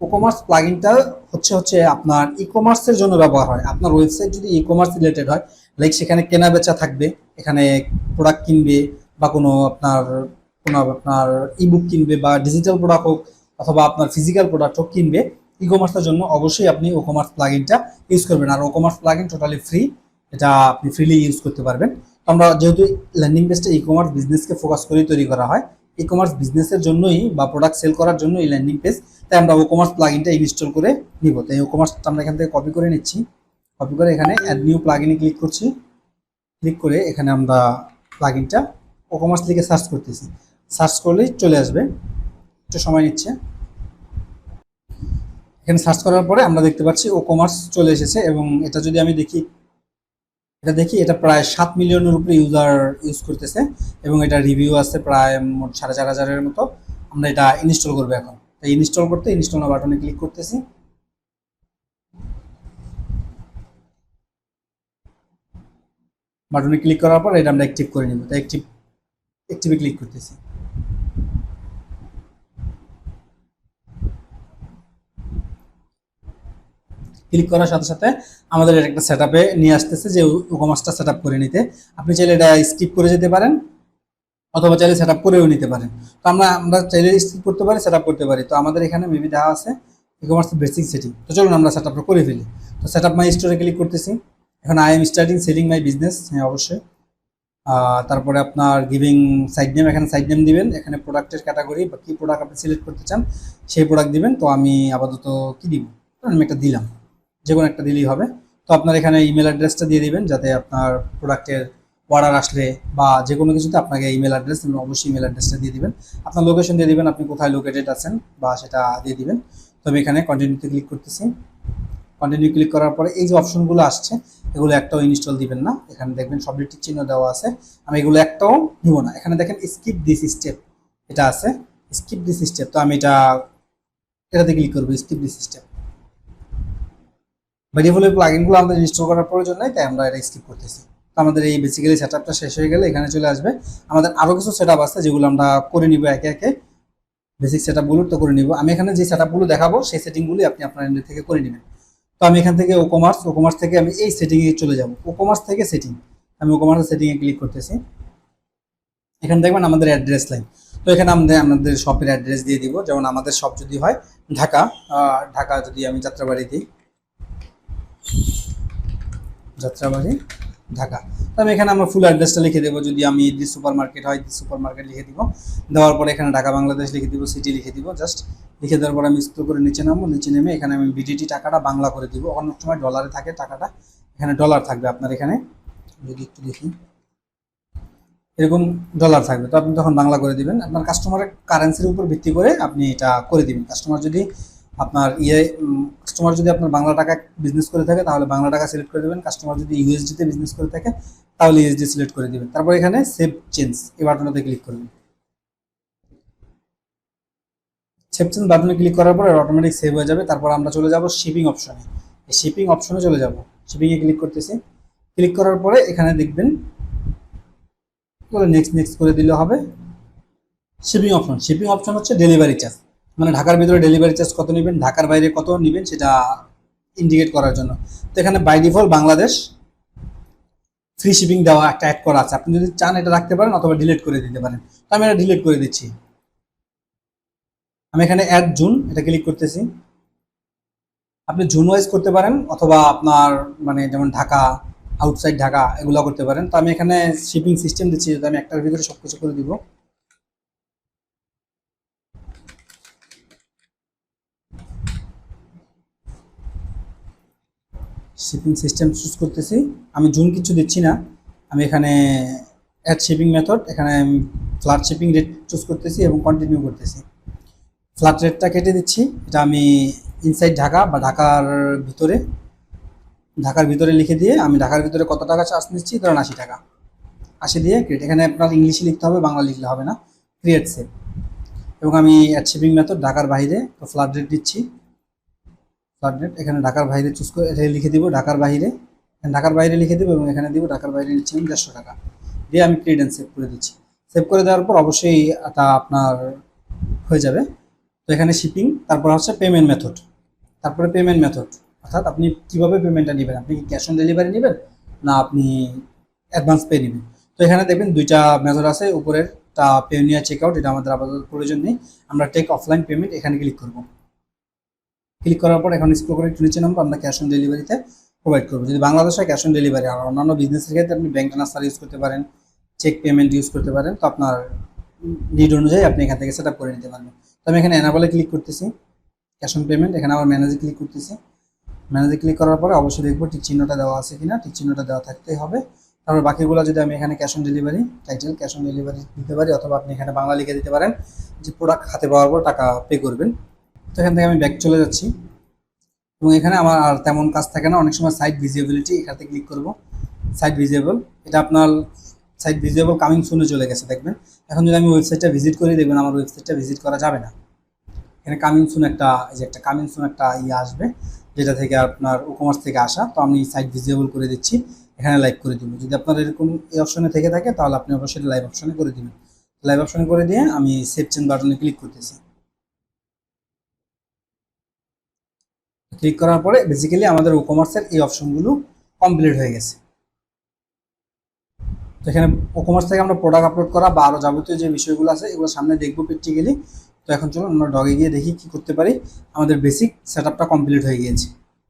ওকমার্স প্লাগইনটা হচ্ছে হচ্ছে আপনার ই কমার্সের জন্য ব্যবহার হয়। আপনার ওয়েবসাইট যদি ই কমার্স রিলেটেড হয় লাইক সেখানে কেনা বেচা থাকবে, এখানে প্রোডাক্ট কিনবে বা কোনো আপনার কোনো আপনার ইবুক কিনবে বা ডিজিটাল প্রোডাক্ট হোক অথবা আপনার ফিজিক্যাল প্রোডাক্ট হোক কিনবে ই কমার্সের জন্য অবশ্যই আপনি ও কমার্স প্লাগইনটা ইউজ করবেন। আর WooCommerce plugin totally free এটা আপনি ফ্রিলি ইউজ করতে পারবেন। আমরা যেহেতু ল্যান্ডিং পেজটা ই কমার্স বিজনেসকে ফোকাস করেই তৈরি করা হয় ই কমার্স বিজনেসের জন্যই বা প্রোডাক্ট সেল করার জন্য এই ল্যান্ডিং পেজ তাই আমরা ও কমার্স প্লাগইনটা ইনস্টল করে নিব। তাই ও কমার্সটা আমরা এখান থেকে কপি করে নিচ্ছি। কপি করে এখানে অ্যাড নিউ প্লাগইনে ক্লিক করছি। ক্লিক করে এখানে আমরা প্লাগইনটা ও কমার্স লিখে সার্চ করতেছি। সার্চ করলেই চলে আসবে। একটু সময় নিচ্ছে। এখানে সার্চ করার পরে আমরা দেখতে পাচ্ছি ও কমার্স চলে এসেছে এবং এটা যদি আমি দেখি এটা দেখি, এটা প্রায় সাত মিলিয়নের উপরে ইউজার ইউজ করতেছে এবং এটা রিভিউ আছে প্রায় মোট সাড়ে চার হাজারের মতো। আমরা এটা ইনস্টল করব এখন। তাই ইনস্টল করতে ইনস্টল বাটনে ক্লিক করতেছি। বাটনে ক্লিক করার পর এটা আমরা অ্যাক্টিভ করে নিব। তাই অ্যাক্টিভ অ্যাক্টিভে ক্লিক করতেছি। ক্লিক করার সাথে সাথে আমাদের একটা সেট নিয়ে আসতেছে যে কমার্সটা সেট করে নিতে। আপনি চাইলে এটা স্কিপ করে যেতে পারেন অথবা চাইলে সেট করেও নিতে পারেন। তো আমরা আমরা চাইলে স্কিপ করতে পারি সেট করতে পারি। তো আমাদের এখানে মেবি দেওয়া আছে ই কমার্স বেসিক সেটিং তো চলুন আমরা সেট করে ফেলি। তো সেট মাই স্টোরে ক্লিক করতেছি। এখন I am starting selling my business হ্যাঁ অবশ্যই। তারপরে আপনার গিভিং সাইড নেম এখানে সাইড নেম দিবেন। এখানে প্রোডাক্টের ক্যাটাগরি বা কি প্রোডাক্ট আপনি সিলেক্ট করতে চান, সেই প্রোডাক্ট দিবেন। তো আমি আপাতত কী দিব? আমি একটা দিলাম। যে কোনো একটা দিলেই হবে। তো আপনার এখানে ইমেল অ্যাড্রেসটা দিয়ে দিবেন যাতে আপনার প্রোডাক্টের অর্ডার আসলে বা যে কোনো কিছুতে আপনাকে ইমেল অ্যাড্রেস অবশ্যই ইমেল অ্যাড্রেসটা দিয়ে দিবেন। আপনার লোকেশন দিয়ে দিবেন, আপনি কোথায় লোকেটেড আছেন বা সেটা দিয়ে দিবেন। তো আমি এখানে কন্টিনিউতে ক্লিক করতেছি। কন্টিনিউ ক্লিক করার পরে এই যে অপশনগুলো আসছে, এগুলো একটাও ইনস্টল দিবেন না। এখানে দেখবেন সবটি চিহ্ন দেওয়া আছে। আমি এগুলো একটাও নিব না। এখানে দেখেন স্কিপ দিস স্টেপ এটা আছে। স্কিপ দিস স্টেপ তো আমি এটা, এটাতে ক্লিক করব skip this step by default প্লাগইনগুলো আমাদের ইনস্টল করার প্রয়োজন নাই, তাই আমরা এটা স্কিপ করতেছি। তো আমাদের এই বেসিক্যালি সেটআপটা শেষ হয়ে গেলে এখানে চলে আসবে। আমাদের আরও কিছু সেটআপ আছে যেগুলো আমরা করে নিব একে একে। বেসিক সেটআপগুলো তো করে নিব। আমি এখানে যে সেটআপগুলো দেখাবো, সেই সেটিংগুলি আপনি আপনার এন্ড থেকে করে নেবেন। তো আমি এখান থেকে ও কমার্স ও কমার্স থেকে আমি এই সেটিংয়ে চলে যাব। ও কমার্স থেকে সেটিং আমি ও কমার্সের সেটিংয়ে ক্লিক করতেছি। এখানে দেখবেন আমাদের অ্যাড্রেস লাইন তো এখানে আমাদের আমাদের শপের অ্যাড্রেস দিয়ে দিব। যেমন আমাদের শপ যদি হয়, ঢাকা ঢাকা যদি আমি যাত্রাবাড়ি দিই। যাত্রাবাড়ি ঢাকা। তো আমি এখানে আমার ফুল অ্যাড্রেসটা লিখে দেবো। যদি আমি দি সুপার মার্কেট হয় দি সুপার মার্কেট লিখে দিব। দেওয়ার পরে এখানে ঢাকা, বাংলাদেশ লিখে দিব সিটি লিখে দিব। জাস্ট লিখে দেওয়ার পর আমি স্ক্রল করে নিচে নামবো। নিচে নেমে এখানে আমি বিডিটি টাকাটা বাংলা করে দিব। অনেক সময় ডলারে থাকে টাকাটা, এখানে ডলার থাকবে আপনার এখানে। যদি একটু দেখি। এরকম ডলার থাকবে। তো আপনি তখন বাংলা করে দিবেন। আপনার কাস্টমারের কারেন্সির উপর ভিত্তি করে আপনি এটা করে দিবেন। কাস্টমার যদি আপনার ইয়ে কাস্টমার যদি আপনার বাংলা টাকা বিজনেস করে থাকে, তাহলে বাংলা টাকা সিলেক্ট করে দেবেন। কাস্টমার যদি ইউএসডিতে বিজনেস করে থাকে, তাহলে ইউএসডি সিলেক্ট করে দিবেন। তারপর এখানে সেভ চেঞ্জ এই বাটনটাতে ক্লিক করবেন। সেভ চেঞ্জ বাটনে ক্লিক করার পর অটোমেটিক সেভ হয়ে যাবে। তারপর আমরা চলে যাব শিপিং অপশনে এই শিপিং অপশনে চলে যাব। শিপিংয়ে ক্লিক করতেছি। ক্লিক করার পরে এখানে দেখবেন নেক্সট নেক্সট করে দিলে হবে। শিপিং অপশন শিপিং অপশন হচ্ছে ডেলিভারি চার্জ মানে ঢাকার ভিতরে ডেলিভারি চার্জ কত নেবেন, ঢাকার বাইরে কত নেবেন সেটা ইন্ডিকেট করার জন্য। তো এখানে by default Bangladesh free shipping দেওয়া একটা অ্যাড করা আছে। আপনি যদি চান এটা রাখতে পারেন অথবা ডিলিট করে দিতে পারেন। তো আমি এটা ডিলিট করে দিচ্ছি। আমি এখানে অ্যাড জুন এটা ক্লিক করতেছি। আপনি জুন ওয়াইজ করতে পারেন অথবা আপনার মানে যেমন ঢাকা আউটসাইড ঢাকা, এগুলো করতে পারেন। তো আমি এখানে শিপিং সিস্টেম দিচ্ছি যদি আমি একটার ভিতরে সব কিছু করে দিব। শিপিং সিস্টেম চুজ করতেছি। আমি জুন কিছু দিচ্ছি না। আমি এখানে অ্যাড শিপিং মেথড এখানে ফ্ল্যাট শিপিং রেট চুজ করতেছি এবং কন্টিনিউ করতেছি। ফ্ল্যাট রেটটা কেটে দিচ্ছি। এটা আমি ইনসাইড ঢাকা বা ঢাকার ভিতরে ঢাকার ভিতরে লিখে দিয়ে আমি ঢাকার ভিতরে কত টাকা চার্জ নিচ্ছি? ধরেন আশি টাকা। আশি দিয়ে ক্রিয়েট এখানে আপনার ইংলিশে লিখতে হবে, বাংলা লিখলে হবে না। ক্রিয়েট সেভ এবং আমি অ্যাড শিপিং মেথড ঢাকার বাইরে, তো ফ্ল্যাট রেট দিচ্ছি। ফ্ল্যাট এখানে ঢাকার বাইরে চুজ করে এটা লিখে দিব, ঢাকার বাইরে। ঢাকার বাইরে লিখে দেবো এবং এখানে দিব, ঢাকার বাইরে নিচ্ছি আমি দেড়শো টাকা। দিয়ে আমি ক্রিয়েট সেভ করে দিচ্ছি। সেভ করে দেওয়ার পর অবশ্যই এটা আপনার হয়ে যাবে। তো এখানে শিপিং তারপর হচ্ছে পেমেন্ট মেথড তারপরে পেমেন্ট মেথড অর্থাৎ আপনি কীভাবে পেমেন্টটা নেবেন? আপনি কি ক্যাশ অন ডেলিভারি নেবেন? না আপনি অ্যাডভান্স পে নেবেন? তো এখানে দেখবেন দুইটা মেথড আছে, উপরেরটা পে নিয়ে চেক আউট এটা আমাদের আপাতত প্রয়োজন নেই। আমরা টেক অফলাইন পেমেন্ট এখানে ক্লিক করব। ক্লিক করার পর এখন স্ক্রল করে একটু নিচে নামবো, আমরা ক্যাশ অন ডেলিভারিতে প্রোভাইড করব। যদি বাংলাদেশে ক্যাশ অন ডেলিভারি আর অন্যান্য বিজনেসের ক্ষেত্রে আপনি ব্যাংক ট্রান্সফার ইউজ করতে পারেন চেক পেমেন্ট ইউজ করতে পারেন, তো আপনার নিড অনুযায়ী আপনি এখান থেকে সেট আপ করে নিতে পারবেন। তো আমি এখানে এনাবলে ক্লিক করতেছি ক্যাশ অন পেমেন্ট এখানে আবার ম্যানেজে ক্লিক করতেছি। ম্যানেজে ক্লিক করার পরে অবশ্যই দেখব ঠিক চিহ্নটা দেওয়া আছে কিনা, ঠিক চিহ্নটা দেওয়া থাকতেই হবে। তারপর বাকিগুলো যদি আমি এখানে cash on delivery title cash on delivery দিতে পারি, অথবা আপনি এখানে বাংলা লিখে দিতে পারেন, যে প্রোডাক্ট হাতে পাওয়ার পর টাকা পে করবেন। তো এখান থেকে আমি ব্যাক চলে যাচ্ছি। এবং এখানে আমার আর তেমন কাজ থাকে না। অনেক সময় সাইট ভিজিবিলিটি এখানে ক্লিক করব। সাইট ভিজিবল এটা আপনার সাইট ভিজিবল কামিং সুনে চলে গেছে, দেখবেন। এখন যদি আমি ওয়েবসাইটটা ভিজিট করি, দেখবেন আমার ওয়েবসাইটটা ভিজিট করা যাবে না। এখানে কামিং সুন একটা, এই যে একটা কামিং সুন একটা ইয়ে আসবে, যেটা থেকে আপনার কমার্স থেকে আসা। তো আমি সাইট ভিজিবল করে দিচ্ছি। এখানে লাইভ করে দিব। যদি আপনার এরকম এই অপশনে থেকে থাকে, তাহলে আপনি অবশ্যই লাইভ অপশনে করে দিবেন। লাইভ অপশনে করে দিয়ে আমি সেভ চেঞ্জ বাটনে ক্লিক করতেছি। ক্লিক করার পরে বেসিক্যালি আমাদের ওকমার্সের কমার্সের এই অপশনগুলো কমপ্লিট হয়ে গেছে। তো এখানে ওকমার্স কমার্স থেকে আমরা প্রোডাক্ট আপলোড করা বা আরও যাবতীয় যে বিষয়গুলো আছে, এগুলো সামনে দেখব প্র্যাকটিক্যালি তো এখন চলুন আমরা ডগে গিয়ে দেখি কি করতে পারি। আমাদের বেসিক সেট কমপ্লিট হয়ে গিয়েছে।